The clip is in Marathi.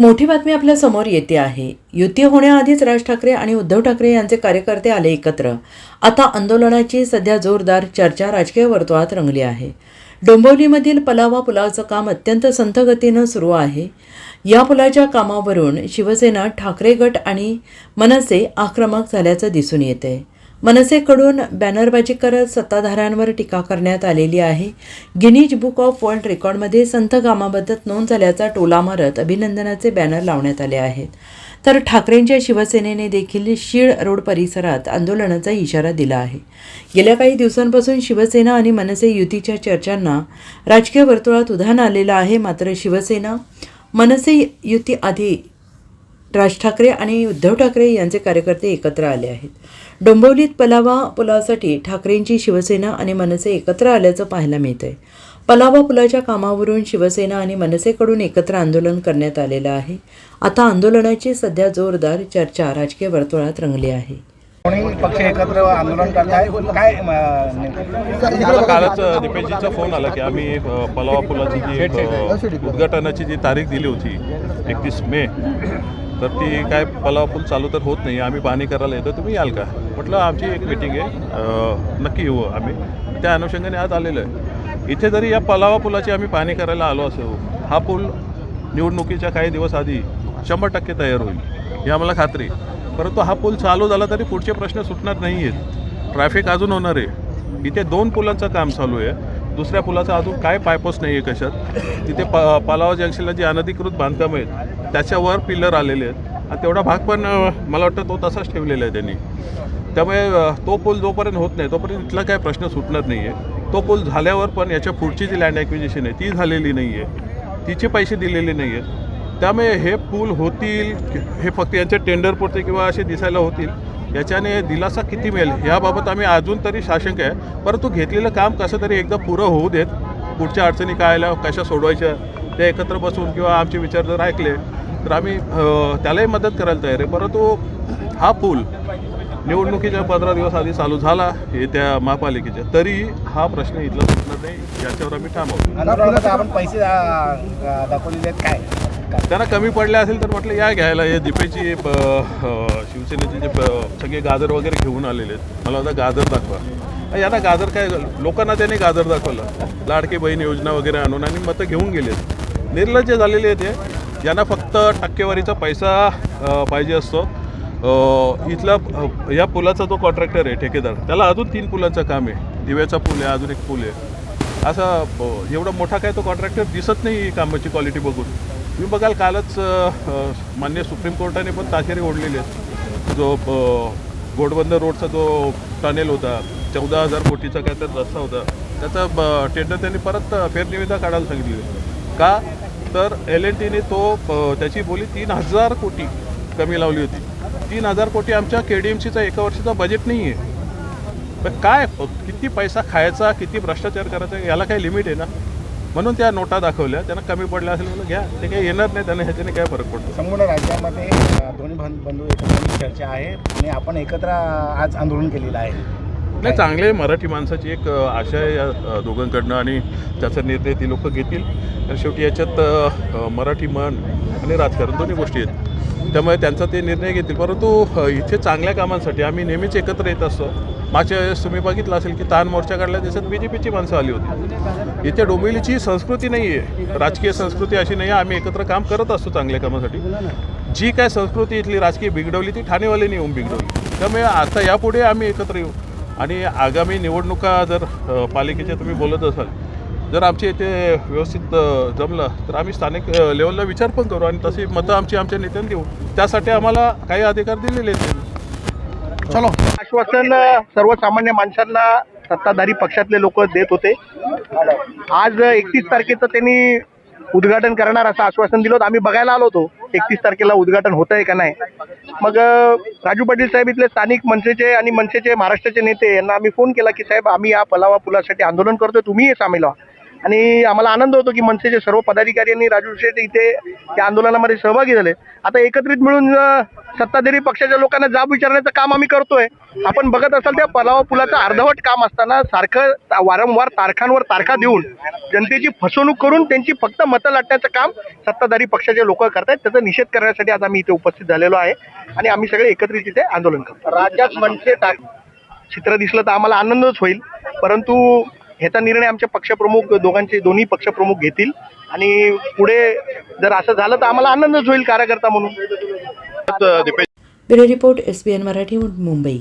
एक मोठी बातमी आपल्यासमोर येते आहे. युती होण्याआधीच राज ठाकरे आणि उद्धव ठाकरे यांचे कार्यकर्ते आले एकत्र. आता आंदोलनाची सध्या जोरदार चर्चा राजकीय वर्तुळात रंगली आहे. डोंबिवलीमधील पलावा पुलाचं काम अत्यंत संथगतीनं सुरू आहे. या पुलाच्या कामावरून शिवसेना ठाकरे गट आणि मनसे आक्रमक झाल्याचं दिसून येते मनसेकडून बॅनरबाजी करत सत्ताधाऱ्यांवर टीका करण्यात आलेली आहे. गिनीज बुक ऑफ वर्ल्ड रेकॉर्डमध्ये संत कामाबद्दल नोंद झाल्याचा टोला मारत अभिनंदनाचे बॅनर लावण्यात आले आहेत. तर ठाकरेंच्या शिवसेनेने देखील शीळ रोड परिसरात आंदोलनाचा इशारा दिला आहे. गेल्या काही दिवसांपासून शिवसेना आणि मनसे युतीच्या चर्चांना राजकीय वर्तुळात उधाण आलेलं आहे. मात्र शिवसेना मनसे युती आधी राज ठाकरे आणि उद्धव ठाकरे यांचे कार्यकर्ते एकत्र आले आहेत. डोंबिवलीत पलावा पुलासाठी ठाकरेंची शिवसेना आणि मनसे एकत्र आल्याचं पाहायला मिळतंय. पलावा पुलाच्या कामावरून शिवसेना आणि मनसेकडून एकत्र आंदोलन करण्यात आलेलं आहे. आता आंदोलनाची सध्या जोरदार चर्चा राजकीय वर्तुळात रंगली आहे. कोणी पक्ष एकत्र आंदोलन करत आहे काय म, नेमकं? मला कालच दीपेशजीचा फोन आला की आम्ही पलावा पुलाची जी उद्घाटनाची जी तारीख दिली होती एकतीस मे तर ती काय पलावा पूल चालू तर होत नाही. आम्ही पाहणी करायला येतो. तुम्ही याल का? म्हटलं आमची एक मिटिंग आहे. नक्की येऊ आम्ही. त्या अनुषंगाने आज आलेलो आहे. इथे जरी या पलावा पुलाची आम्ही पाहणी करायला आलो असो हा पूल निवडणुकीच्या काही दिवस आधी शंभर टक्के तयार होईल ही आम्हाला खात्री परंतु हा पूल चालू झाला तरी पुढचे प्रश्न सुटणार नाही आहेत ट्रॅफिक अजून होणार आहे. इथे दोन पुलांचं काम चालू आहे. दुसऱ्या पुलाचा अजून काय पायपोस नाही आहे कशात. तिथे प पालावा जंक्शनला जी अनधिकृत बांधकामं आहेत त्याच्यावर पिल्लर आलेले आहेत. आणि तेवढा भाग पण मला वाटतं तो तसाच ठेवलेला आहे त्यांनी. त्यामुळे तो पूल जोपर्यंत होत नाही तोपर्यंत इथला काय प्रश्न सुटणार नाही आहे. तो पूल झाल्यावर पण याच्या पुढची जी लँड ॲक्विजिशन आहे ती झालेली नाही आहे. तिचे पैसे दिलेले नाही आहेत. त्यामुळे हे पूल होतील हे फक्त यांच्या टेंडरपुरते किंवा असे दिसायला होतील याच्याने दिलासा किती मिळेल याबाबत आम्ही अजून तरी साशंक आहे. परंतु घेतलेलं काम कसं तरी एकदा पुरं होऊ देत. पुढच्या अडचणी काय आल्या कशा सोडवायच्या ते एकत्र बसून किंवा आमचे विचार जर ऐकले तर आम्ही त्यालाही मदत करायला तयार आहे. परंतु हा पूल निवडणुकीच्या पंधरा दिवस आधी चालू झाला हे त्या महापालिकेच्या. तरी हा प्रश्न इथला सुटणार नाही याच्यावर आम्ही ठाम आहोत. आंदोलनामध्ये आपण पैसे दाखवलेले आहेत काय? त्यांना कमी पडले असेल तर म्हटलं या घ्यायला. हे दीपेची शिवसेनेचे जे सगळे गाजर वगैरे घेऊन आलेले आहेत. मला होता गाजर दाखवा. यांना गाजर काय लोकांना त्याने गाजर दाखवलं. लाडकी बहीण योजना वगैरे आणून आणि मतं घेऊन गेलेत. निर्लज्ज झालेले आहेत हे. यांना फक्त टक्केवारीचा पैसा पाहिजे असतो. इथला या पुलाचा जो कॉन्ट्रॅक्टर आहे ठेकेदार त्याला अजून तीन पुलांचं काम आहे. दिव्याचा पूल आहे अजून एक पूल आहे. असा एवढा मोठा काय तो कॉन्ट्रॅक्टर दिसत नाही कामाची क्वालिटी बघून. तुम्ही बघाल कालच मान्य सुप्रीम कोर्टाने पण ताशेरी ओढलेली आहेत. जो घोडबंदर रोडचा जो टनेल होता चौदा हजार कोटीचा काय तर रस्ता होता त्याचा ब- टेंडर त्यांनी परत फेरनिविदा काढायला सांगितली का? तर एल एन टीने तो त्याची बोली तीन हजार कोटी कमी लावली होती. तीन हजार कोटी आमच्या के डी एम सीचा एका वर्षाचा बजेट नाही आहे पण काय किती पैसा खायचा किती भ्रष्टाचार करायचा याला काही लिमिट आहे ना? म्हणून त्या नोटा दाखवल्या. त्यांना कमी पडल्या असेल म्हणून घ्या. ते काही येणार नाही त्यांना ह्याच्याने काय फरक पडतो? संपूर्ण राज्यामध्ये दोन्ही बंधू एकत्र चर्चा आहे. आणि आपण एकत्र आज आंदोलन केलेलं आहे. नाही चांगले मराठी माणसाची एक आशा आहे या दोघांकडनं आणि त्याचा निर्णय ती लोक घेतील. तर शेवटी याच्यात मराठी मन आणि राजकारण दोन्ही गोष्टी आहेत. त्यामुळे त्यांचा ते निर्णय घेतील. परंतु इथे चांगल्या कामांसाठी आम्ही नेहमीच एकत्र येत असतो. मागच्या वेळेस तुम्ही बघितलं असेल की तान मोर्चा काढल्या त्याच्यात बी जे पीची माणसं आली होती. इथे डोंबिवलीची संस्कृती नाही आहे राजकीय संस्कृती अशी नाही आहे आम्ही एकत्र काम करत असतो चांगल्या कामासाठी. जी काय संस्कृती इथली राजकीय बिघडवली ती ठाणेवाल्यांनी येऊन बिघडवली. त्यामुळे आता यापुढे आम्ही एकत्र येऊ. आणि आगामी निवडणुका जर पालिकेच्या तुम्ही बोलत असाल जर आमच्या इथे व्यवस्थित जमलं तर आम्ही स्थानिक लेवलला विचार पण करू आणि तशी मतं आमची आमच्या नेत्यांनी देऊ. त्यासाठी आम्हाला काही अधिकार दिलेले आहेत चलो. आश्वासन सर्वसामान्य माणसांना सत्ताधारी पक्षातले लोक देत होते. आज एकतीस तारखेचं त्यांनी उद्घाटन करणार असं आश्वासन दिलं होतं. आम्ही बघायला आलो होतो एकतीस तारखेला उद्घाटन होत आहे का नाही. मग राजू पाटील साहेब इथले स्थानिक मनसेचे आणि मनसेचे महाराष्ट्राचे नेते यांना आम्ही फोन केला की साहेब आम्ही या पलावा पुलासाठी आंदोलन करतोय तुम्हीही सामील व्हा. आणि आम्हाला आनंद होतो की मनसेचे सर्व पदाधिकारी आणि राजू शेठ इथे या आंदोलनामध्ये सहभागी झाले. आता एकत्रित मिळून सत्ताधारी पक्षाच्या लोकांना जाब विचारण्याचं काम आम्ही करतोय. आपण बघत असाल त्या पलावा पुलाचं अर्धवट काम असताना सारखं वारंवार तारखांवर तारखा देऊन जनतेची फसवणूक करून त्यांची फक्त मतं लाटण्याचं काम सत्ताधारी पक्षाचे लोक करतायत. त्याचा निषेध करण्यासाठी आज आम्ही इथे उपस्थित झालेलो आहे आणि आम्ही सगळे एकत्रित इथे आंदोलन करतो राज्यात मनसे चित्र दिसलं तर आम्हाला आनंदच होईल. परंतु ह्याचा निर्णय आमचे पक्षप्रमुख दोघांचे दोन्ही पक्षप्रमुख घेतील. आणि पुढे जर असं झालं तर आम्हाला आनंदच होईल कार्यकर्ता म्हणून. Bureau report S B N Marathi Mumbai.